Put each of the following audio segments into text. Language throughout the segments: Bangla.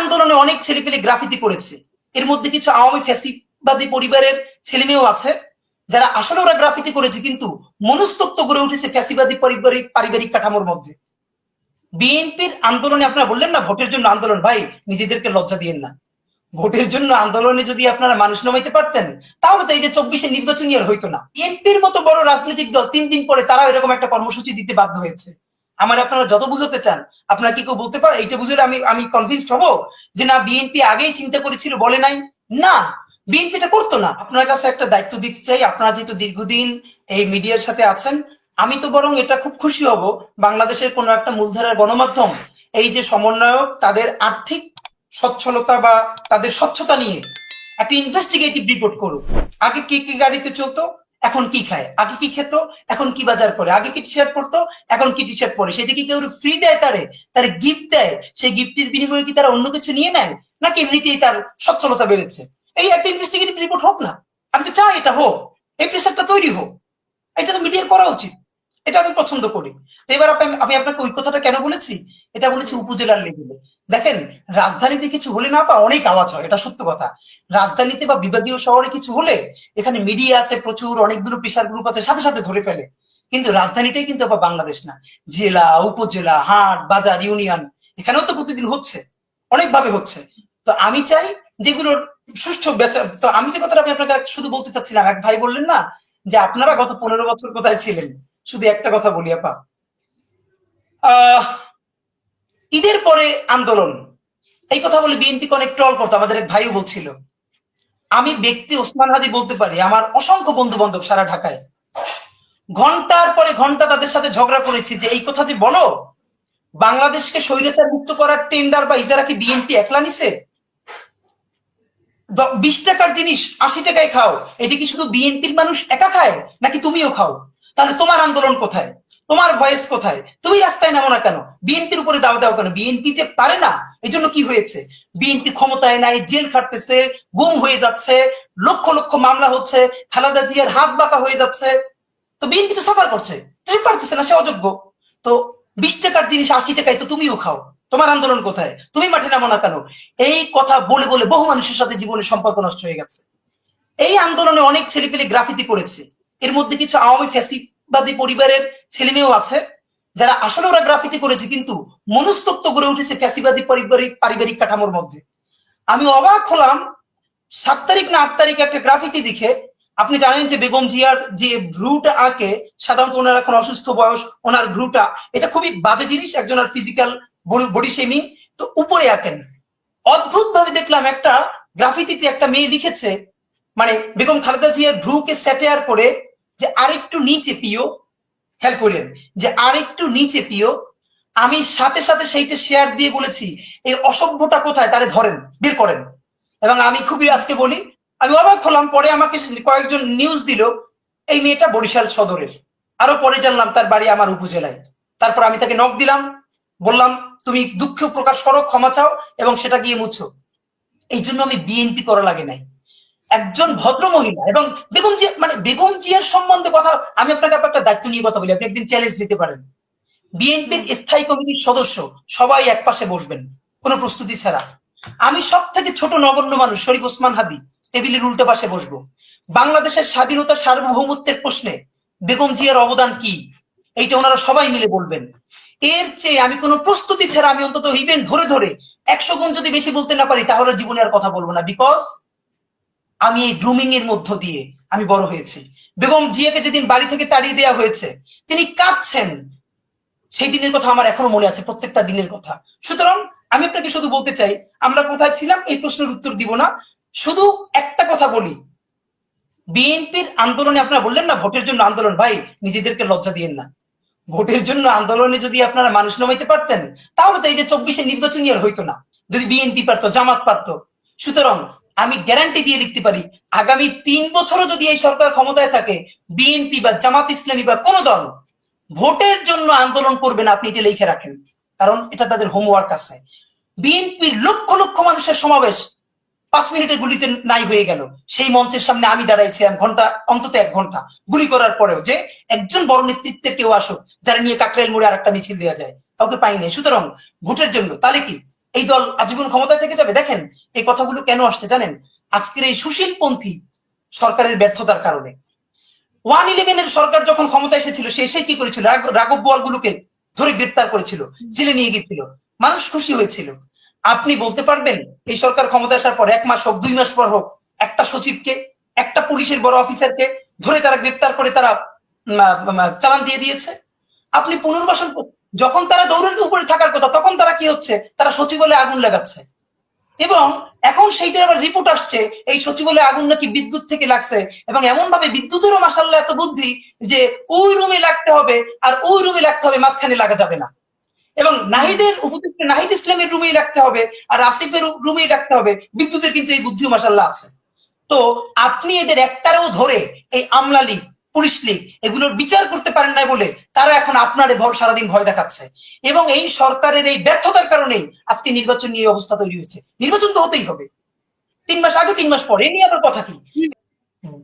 আন্দোলনে অনেক ছেলেপেলে গ্রাফিতি করেছে। এর মধ্যে কিছু আওয়ামী ফ্যাসিবাদী পরিবারের ছেলেমেয়েও আছে, যারা আসলে ওরা গ্রাফিতি করেছে কিন্তু মনস্তত্ব গড়ে উঠেছে ফ্যাসিবাদী পারিবারিক পারিবারিক কাঠামোর মধ্যে। বিএনপির আন্দোলনে আপনারা বললেন না, ভোটের জন্য আন্দোলন। ভাই, নিজেদেরকে লজ্জা দিয়েন না। ভোটের জন্য আন্দোলনে যদি আপনারা মানুষ নামাইতে পারতেন, তাহলে তো এই যে চব্বিশে নির্বাচনী আর হইতো না। বিএনপির মতো বড় রাজনৈতিক দল তিন দিন পরে তারা এরকম একটা কর্মসূচি দিতে বাধ্য হয়েছে। আমার আপনারা যত বুঝতে চান, আপনারা কি কেউ বলতে পারে? এইটা বুঝলে আমি আমি কনভিন্সড হব যে না বিএনপি আগেই চিন্তা করেছিল, বলে নাই। না বিএনপিটা করতো না। আপনার কাছে একটা দায়িত্ব দিতে চাই। আপনারা যেহেতু দীর্ঘদিন এই মিডিয়ার সাথে আছেন, আমি তো বরং এটা খুব খুশি হব। বাংলাদেশের কোনো একটা মূলধারার গণমাধ্যম, এই যে সমন্বয়ক, তাদের আর্থিক সচ্ছলতা বা তাদের স্বচ্ছতা নিয়ে একটা ইনভেস্টিগেটিভ রিপোর্ট করুক। আগে কি কি গাড়িতে চলতো? এখন কি খায়? আগে কি খেত? এখন কি বাজার করে? আগে কি টি শার্ট পরতো? এখন কি টি শার্ট পরে? সেটা কি কেউ ফ্রি দেয় তারে? তার গিফট দেয়? সেই গিফটের বিনিময়ে কি তারা অন্য কিছু নিয়ে নেয়? নাকি এমনিতেই তার সচ্ছলতা বেড়েছে? এই একটা ইনভেস্টিগেটিভ রিপোর্ট হোক না, আমি তো চাই এটা হোক। এই প্রেশারটা তৈরি হোক। এটা তো মিডিয়ার করা উচিত। এটা আমি পছন্দ করি। তো এবার আমি আপনাকে ওই কথাটা কেন বলেছি? এটা বলেছি উপজেলার লেভেলে দেখেন রাজধানীতে কিছু হলে না পা অনেক আওয়াজ হয় এটা সত্য কথা। রাজধানীতে বা বিভাগীয় শহরে কিছু হলে এখানে মিডিয়া আছে প্রচুর অনেকগুলো প্রেশার গ্রুপ আছে সাথে সাথে ধরে ফেলে। কিন্তু রাজধানীটাই কিন্তু আবার বাংলাদেশ না। জেলা উপজেলা হাট বাজার ইউনিয়ন এখানেও তো প্রতিদিন হচ্ছে অনেকভাবে হচ্ছে। তো আমি চাই যেগুলোর সুষ্ঠু বেচা তো আমি যে কথাটা আমি আপনাকে শুধু বলতে চাচ্ছিলাম এক ভাই বললেন না যে আপনারা গত পনেরো বছর কোথায় ছিলেন? শুধু একটা কথা বলি আপা। আহ, ঈদের পরে আন্দোলন। এই কথা বলে বিএনপি অনেক ট্রল করতো, আমাদের এক ভাইও বলছিল। আমি ব্যক্তি ওসমান হাদি বলতে পারি, আমার অসংখ্য বন্ধু বান্ধব সারা ঢাকায়। ঘণ্টার পরে ঘণ্টা তাদের সাথে ঝগড়া করেছি যে, এই কথা যে বলো, বাংলাদেশকে স্বৈরাচার মুক্ত করার টেন্ডার বা ইজারা কি বিএনপি একলা নিছে? বিশ টাকার জিনিস আশি টাকায় খাও, এটা কি শুধু বিএনপির মানুষ একা খায়, নাকি তুমিও খাও? তাহলে তোমার আন্দোলন কোথায়? তোমার ভয়েস কোথায়? তুমি রাস্তায় নামো না কেন? বিএনপির উপরে দাও দাও কেন? বিএনপি যে পারে না এই জন্য কি হয়েছে? বিএনপি ক্ষমতায় নাই, জেল খাটতেছে, গুম হয়ে যাচ্ছে, লক্ষ লক্ষ মামলা হচ্ছে, খালাদা জিয়ার হাত বাঁকা হয়ে যাচ্ছে। তো বিএনপি তো সাফার করছে সে পারতেছে না, সে অযোগ্য। তো বিশ টাকার জিনিস আশি টাকায় তো তুমিও খাও, তোমার আন্দোলন কোথায়? তুমি মাঠে নামো না কেন? এই কথা বলে বলে বহু মানুষের সাথে জীবনের সম্পর্ক নষ্ট হয়ে গেছে। এই আন্দোলনে অনেক ছেলেপেলে গ্রাফিতি করেছে, এর মধ্যে কিছু আওয়ামী ফ্যাসিবাদী পরিবারের ছেলেমেয়েও আছে, যারা আসলে ওরা গ্রাফিতি করেছে, কিন্তু মনস্তত্ব গড়ে উঠেছে ফ্যাসিবাদী পারিবারিক পারিবারিক কাঠামোর মধ্যে। আমি অবাক হলাম, সাত তারিখ না আট তারিখ একটা গ্রাফিতি দেখে, আপনি জানেন যে বেগম জিয়ার যে ভ্রুটা আঁকে, সাধারণত ওনার এখন অসুস্থ বয়স, ওনার ভ্রুটা, এটা খুবই বাজে জিনিস একজনের ফিজিক্যাল বডি শেমিং তো উপরে আঁকেন। অদ্ভুত ভাবে দেখলাম একটা গ্রাফিতিতে একটা মেয়ে লিখেছে মানে বেগম খালেদা জিয়ার ভ্রুকে স্যাটেয়ার করে যে আরেকটু নিচে পিও, খেয়াল করেন, যে আরেকটু নিচে পিও, আমি সাথে সাথে সেইটা শেয়ার দিয়ে বলেছি, এই অসভ্যটা কোথায় তারে ধরেন, বের করেন। এবং আমি খুবই আজকে বলি, আমি অবাক হলাম, পরে আমাকে কয়েকজন নিউজ দিল, এই মেয়েটা বরিশাল সদরের। আরও পরে জানলাম তার বাড়ি আমার উপজেলায়। তারপর আমি তাকে নখ দিলাম, বললাম, তুমি দুঃখ প্রকাশ করো, ক্ষমা চাও, এবং সেটা গিয়ে মুছো। এই জন্য আমি বিএনপি করা লাগে নাই। একজন ভদ্র মহিলা এবং বেগম জিয়া মানে বেগম জিয়ার সম্বন্ধে কথা আমি আপনাকে একটা দায়িত্ব নিয়ে কথা বলি। আপনি একদিন চ্যালেঞ্জ দিতে পারেন। বিএনপির স্থায়ী কমিটির সদস্য সবাই এক পাশে বসবেন কোনো প্রস্তুতি ছাড়া। আমি সব থেকে ছোট নগণ্য মানুষ শরীফ ওসমান হাদি টেবিলের উল্টো পাশে বসবো। বাংলাদেশের স্বাধীনতা সার্বভৌমত্বের প্রশ্নে বেগম জিয়ার অবদান কি? এইটা ওনারা সবাই মিলে বলবেন। এর চেয়ে আমি কোনো প্রস্তুতি ছাড়া আমি অন্তত ইভেন্ট ধরে ধরে একশো গুণ যদি বেশি বলতে না পারি তাহলে জীবনে আর কথা বলব না। বিকজ আমি এই গ্রুমিং এর মধ্য দিয়ে আমি বড় হয়েছি। বেগম জিয়াকে যেদিন বাড়ি থেকে তাড়িয়ে দেওয়া হয়েছে, তিনি কাঁদছেন। সেই দিনের কথা আমার এখনও মনে আছে, প্রত্যেকটা দিনের কথা। সুতরাং আমি আপনাকে শুধু বলতে চাই, আমরা কোথায় ছিলাম এই প্রশ্নের উত্তর দিব না। শুধু একটা কথা বলি। বিএনপির আন্দোলনে আপনারা বললেন না, ভোটের জন্য আন্দোলন। ভাই, নিজেদেরকে লজ্জা দিয়েন না। ভোটের জন্য আন্দোলনে যদি আপনারা মানুষ নামাইতে পারতেন, তাহলে তো এই যে চব্বিশে নির্বাচনী আর হইতো না। যদি বিএনপি পারতো, জামাত পারতো। সুতরাং আমি গ্যারান্টি দিয়ে লিখতে পারি, আগামী তিন বছরও যদি এই সরকার ক্ষমতায় থাকে, বিএনপি বা জামাত ইসলামী বা কোনো দল ভোটের জন্য আন্দোলন করবে না, আপনি এটা লিখে রাখেন। কারণ এটা তাদের হোমওয়ার্ক আছে। বিএনপির লক্ষ লক্ষ মানুষের সমাবেশ পাঁচ মিনিটের গুলিতে নাই হয়ে গেল। সেই মঞ্চের সামনে আমি দাঁড়াইছিলাম ঘণ্টা, অন্তত এক ঘণ্টা। গুলি করার পরেও যে একজন বড় নেতৃত্বের কেউ আসুক, যারা নিয়ে কাকরাইল মোড়ে আর একটা মিছিল দেওয়া যায়, কাউকে পাইনি সুতরাং ভোটের জন্য তাহলে কি এই দল আজীবন ক্ষমতায় থেকে যাবে? দেখেন এই কথাগুলো কেন আসছে জানেন? আজকের এই সুশীলপন্থী সরকারের ব্যর্থতার কারণে। ওয়ান ইলেভেনের সরকার যখন ক্ষমতা এসেছিল, সে এসে কি করেছিল? রাঘব বোয়ালগুলোকে ধরে গ্রেপ্তার করেছিল, জেলে নিয়ে গেছিল। মানুষ খুশি হয়েছিল। আপনি বলতে পারবেন, এই সরকার ক্ষমতা আসার পর এক মাস হোক, দুই মাস পর হোক, একটা সচিবকে, একটা পুলিশের বড় অফিসারকে ধরে তারা গ্রেপ্তার করে তারা চালান দিয়ে দিয়েছে। আপনি পুনর্বাসন যখন তারা দৌড়ের উপরে থাকার কথা, তখন তারা কি হচ্ছে? তারা সচিবালয়ে আগুন লাগাচ্ছে। এবং এখন সেইটার আবার রিপোর্ট আসছে, এই সচিবালয়ে আগুন নাকি বিদ্যুৎ থেকে লাগছে। এবং এমন ভাবে বিদ্যুতেরও মাসাল্লাহ এত বুদ্ধি যে ওই রুমে লাগতে হবে আর ওই রুমে লাগতে হবে, মাঝখানে লাগা যাবে না। এবং নাহিদের উপযুক্ত নাহিদ ইসলামের রুমেই রাখতে হবে আর আসিফের রুমেই রাখতে হবে। বিদ্যুতের কিন্তু এই বুদ্ধিও মাসাল্লাহ আছে। তো আপনি এদের একটারেও ধরে এই আমলা লীগ পুলিশ লীগ এগুলোর বিচার করতে পারেন না বলে তারা এখন আপনার সারাদিন ভয় দেখাচ্ছে। এবং এই সরকারের এই ব্যর্থতার কারণেই আজকে নির্বাচন নিয়ে অবস্থা তৈরি হয়েছে। নির্বাচন তো হতেই হবে। তিন মাস আগে, তিন মাস পরে নিয়ে আবার কথা কি?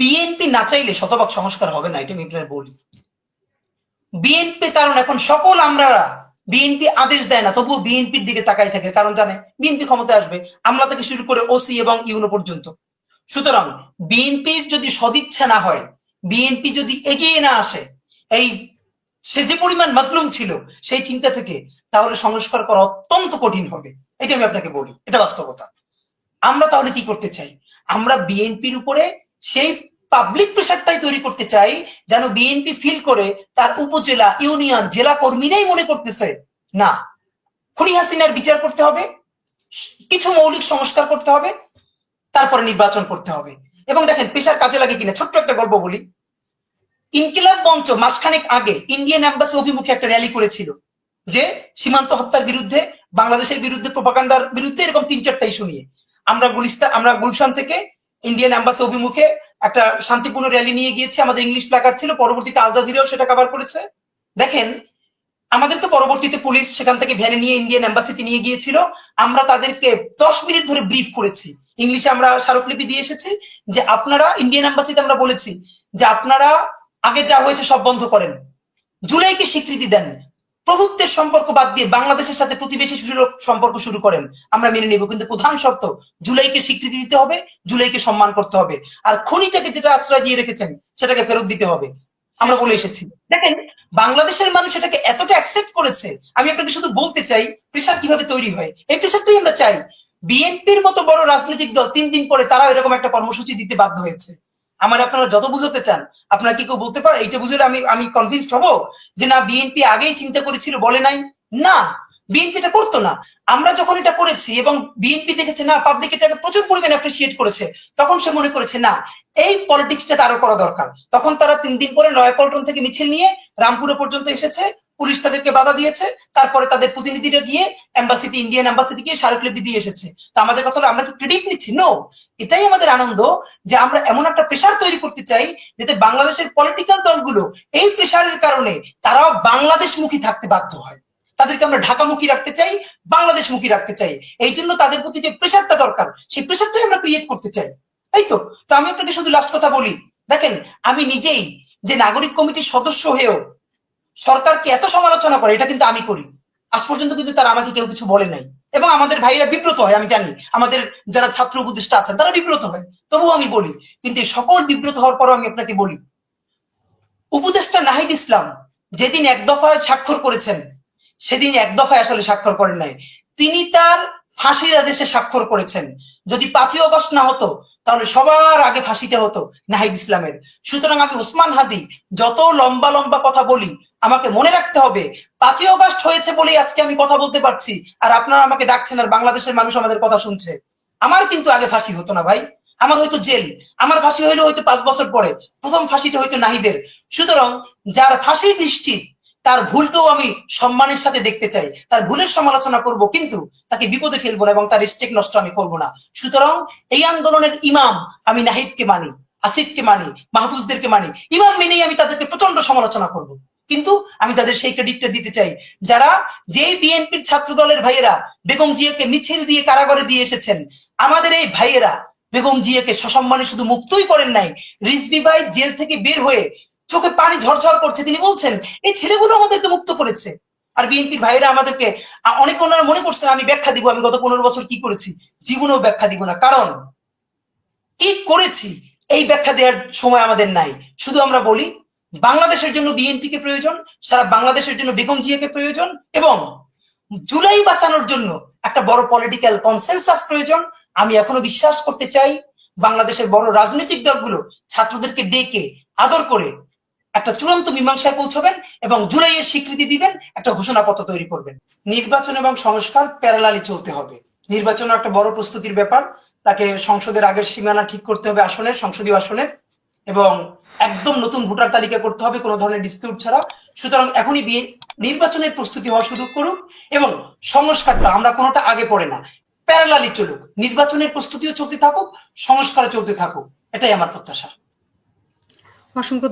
বিএনপি না চাইলে শতভাগ সংস্কার হবে না, এটা আমি বলি। বিএনপি, কারণ এখন সকল আমরা বিএনপি আদেশ দেয় না, তবুও বিএনপির দিকে তাকাই থাকে। কারণ জানে, বিএনপি ক্ষমতায় আসবে আমলা থেকে শুরু করে ওসি এবং ইউনো পর্যন্ত। সুতরাং বিএনপির যদি সদিচ্ছা না হয় বিএনপি যদি এগিয়ে না আসে, এই সে যে পরিমাণ মাজলুম ছিল সেই চিন্তা থেকে তাহলে সংস্কার করা অত্যন্ত কঠিন হবে। এটা আমি আপনাকে বলি, এটা বাস্তবতা। আমরা তাহলে কি করতে চাই? আমরা বিএনপির উপরে সেই পাবলিক প্রেশারটাই তৈরি করতে চাই, যেন বিএনপি ফিল করে তার উপজেলা ইউনিয়ন জেলা কর্মীরাই মনে করতেছে, না, খুনি হাসিনার বিচার করতে হবে, কিছু মৌলিক সংস্কার করতে হবে, তারপরে নির্বাচন করতে হবে। এবং দেখেন, পেশার কাজে লাগে কিনা, ছোট্ট একটা গল্প বলি। ইনকিলাব মঞ্চ মাসখানেক আগে ইন্ডিয়ান এম্বাসি অভিমুখে একটা র্যালি করেছিল যে সীমান্ত হত্যার বিরুদ্ধে, বাংলাদেশের বিরুদ্ধে প্রপাকান্ডার বিরুদ্ধে এরকম তিন, চারটা ইস্যু নিয়ে। আমরা গুলিস্তা, আমরা গুলশান থেকে ইন্ডিয়ান এম্বাসি অভিমুখে একটা শান্তিপূর্ণ র্যালি নিয়ে গিয়েছি। আমাদের ইংলিশ প্ল্যাকার্ড ছিল, পরবর্তীতে আল জাজিরাও সেটা কভার করেছে। দেখেন, আমাদেরকে পরবর্তীতে পুলিশ সেখান থেকে ভ্যানে নিয়ে ইন্ডিয়ান এম্বাসিতে নিয়ে গিয়েছিল। আমরা তাদেরকে দশ মিনিট ধরে ব্রিফ করেছি। ইংলিশে আমরা স্মারকলিপি দিয়ে এসেছি যে আপনারা ইন্ডিয়ান এম্বাসিতে আমরা বলেছি যে আপনারা আগে যা হয়েছে সব বন্ধ করেন। জুলাইকে স্বীকৃতি দেন। প্রভুত্বের সম্পর্ক বাদ দিয়ে বাংলাদেশের সাথে প্রতিবেশী সম্পর্ক শুরু করেন। আমরা মেনে নেব, কিন্তু প্রধান শর্ত, জুলাইকে স্বীকৃতি দিতে হবে, জুলাইকে সম্মান করতে হবে। আর খনিটাকে যেটা আশ্রয় দিয়ে রেখেছেন, সেটাকে ফেরত দিতে হবে। আমরা বলে এসেছি। দেখেন, বাংলাদেশের মানুষ এটাকে এতটা অ্যাকসেপ্ট করেছে, আমি আপনাকে শুধু বলতে চাই প্রেশার কীভাবে তৈরি হয়? এই প্রেশারটাই আমরা চাই। বিএনপির মতো বড় রাজনৈতিক দল তিন দিন পরে তারাও এরকম একটা কর্মসূচি দিতে বাধ্য হয়েছে। আমার আপনারা যত বুঝতে চান, আপনারা কি কেউ বলতে পারে? এইটা বুঝলে আমি আমি কনভিন্সড হব যে না, বিএনপি আগেই চিন্তা করেছিল, বলে নাই। না বিএনপি এটা করতো না। আমরা যখন এটা করেছি এবং বিএনপি দেখেছে, না পাবলিক এটাকে প্রচুর পরিমাণে অ্যাপ্রিসিয়েট করেছে, তখন সে মনে করেছে, না, এই পলিটিক্সটা আরও করা দরকার। তখন তারা তিন দিন পরে নয়াপল্টন থেকে মিছিল নিয়ে রামপুরে পর্যন্ত এসেছে। পুলিশ তাদেরকে বাধা দিয়েছে, তারপরে তাদের প্রতিনিধিরা গিয়ে এম্বাসিতে ইন্ডিয়ান এম্বাসিতে গিয়ে স্মারকলিপি দিয়ে এসেছে। তো আমাদের কথা আমরা কি ক্রেডিট নিচ্ছি? নো এটাই আমাদের আনন্দ যে আমরা এমন একটা প্রেশার তৈরি করতে চাই যাতে বাংলাদেশের পলিটিক্যাল দলগুলো এই প্রেশারের কারণে তারাও বাংলাদেশমুখী থাকতে বাধ্য হয়। তাদেরকে আমরা ঢাকামুখী রাখতে চাই, বাংলাদেশমুখী রাখতে চাই। এই জন্য তাদের প্রতি যে প্রেশারটা দরকার, সেই প্রেশারটাই আমরা ক্রিয়েট করতে চাই। তাই তো? তো আমি আপনাকে শুধু লাস্ট কথা বলি। দেখেন, আমি নিজেই যে নাগরিক কমিটির সদস্য হয়েও সরকারকে এত সমালোচনা করে? এটা কিন্তু আমি করি। আজ পর্যন্ত কিন্তু তারা আমাকে কেউ কিছু বলে নাই। এবং আমাদের ভাইরা বিব্রত হয়, আমি জানি। আমাদের যারা ছাত্র উপদেষ্টা আছেন, তারা বিব্রত হয়। তবুও আমি বলি, কিন্তু সকল বিব্রত হওয়ার পরও আমি আপনাকে বলি, উপদেষ্টা নাহিদ ইসলাম যেদিন এক দফায় স্বাক্ষর করেছেন, সেদিন এক দফায় আসলে স্বাক্ষর করেন নাই। তিনি তার ফাঁসির আদেশে স্বাক্ষর করেছেন। যদি পাঁচই অগস্ট না হতো, তাহলে সবার আগে ফাঁসিটা হতো নাহিদ ইসলামের। সুতরাং আমি ওসমান হাদি, যত লম্বা লম্বা কথা বলি, আমাকে মনে রাখতে হবে, পাঁচই অগস্ট হয়েছে বলেই আজকে আমি কথা বলতে পারছি, আর আপনারা আমাকে ডাকছেন আর বাংলাদেশের মানুষ আমাদের কথা শুনছে। আমার কিন্তু আগে ফাঁসি হতো না ভাই, আমার হয়তো জেল, আমার ফাঁসি হইল হয়তো পাঁচ বছর পরে, প্রথম ফাঁসিটা হয়তো নাহিদের। সুতরাং যার ফাঁসি নিশ্চিত তার ভুলকেও আমি সম্মানের সাথে দেখতে চাই। তার ভুলের সমালোচনা করব কিন্তু তাকে বিপদে ফেলব না এবং তার স্টেক নষ্ট আমি করব না। সুতরাং এই আন্দোলনের ইমাম আমি নাহিদকে মানি, আসিফকে মানি, মাহফুজদেরকে মানি। ইমাম মেনেই আমি তাদেরকে প্রচণ্ড সমালোচনা করব। কিন্তু আমি তাদের সেই ক্রেডিটটা দিতে চাই। যারা যে বিএনপির ছাত্র দলের ভাইয়েরা বেগম জিয়াকে মিছিল দিয়ে কারাগারে দিয়ে এসেছেন, আমাদের এই ভাইয়েরা বেগম জিয়াকে সসম্মানে শুধু মুক্তই করেন নাই রিজবি ভাই জেল থেকে বের হয়ে চোখে পানি ঝরঝর করছে, তিনি বলছেন, এই ছেলেগুলো আমাদেরকে মুক্ত করেছে। আর বিএনপির ভাইরা আমাদেরকে অনেক ওনারা মনে করছেন আমি ব্যাখ্যা দিব, আমি গত পনেরো বছর কি করেছি? জীবনেও ব্যাখ্যা দিব না। কারণ, কি করেছি, এই ব্যাখ্যা দেওয়ার সময় আমাদের নাই। শুধু আমরা বলি, বাংলাদেশের জন্য বিএনপি কে প্রয়োজন, সারা বাংলাদেশের জন্য বেগম জিয়াকে প্রয়োজন, এবং জুলাই বাঁচানোর জন্য একটা বড় পলিটিক্যাল কনসেনসাস প্রয়োজন। আমি এখনও বিশ্বাস করতে চাই, বাংলাদেশের বড় রাজনৈতিক দলগুলো ছাত্রদেরকে ডেকে আদর করে একটা চূড়ান্ত মীমাংসায় পৌঁছবেন এবং জুলাইয়ের স্বীকৃতি দিবেন, একটা ঘোষণাপত্র তৈরি করবেন। নির্বাচন এবং সংস্কার প্যারালালি চলতে হবে। নির্বাচন একটা বড় প্রস্তুতির ব্যাপার। তাকে সংসদের আগের সীমানা ঠিক করতে হবে আসনের, সংসদীয় আসনের এবং একদম নতুন ভোটার তালিকা করতে হবে কোনো ধরনের ডিসপিউট ছাড়া সুতরাং এখনই বিয়ে নির্বাচনের প্রস্তুতি হওয়া শুরু করুক এবং সংস্কারটা আমরা কোনোটা আগে পড়ে না। প্যারালালি চলুক। নির্বাচনের প্রস্তুতিও চলতে থাকুক, সংস্কারও চলতে থাকুক। এটাই আমার প্রত্যাশা। অসংখ্য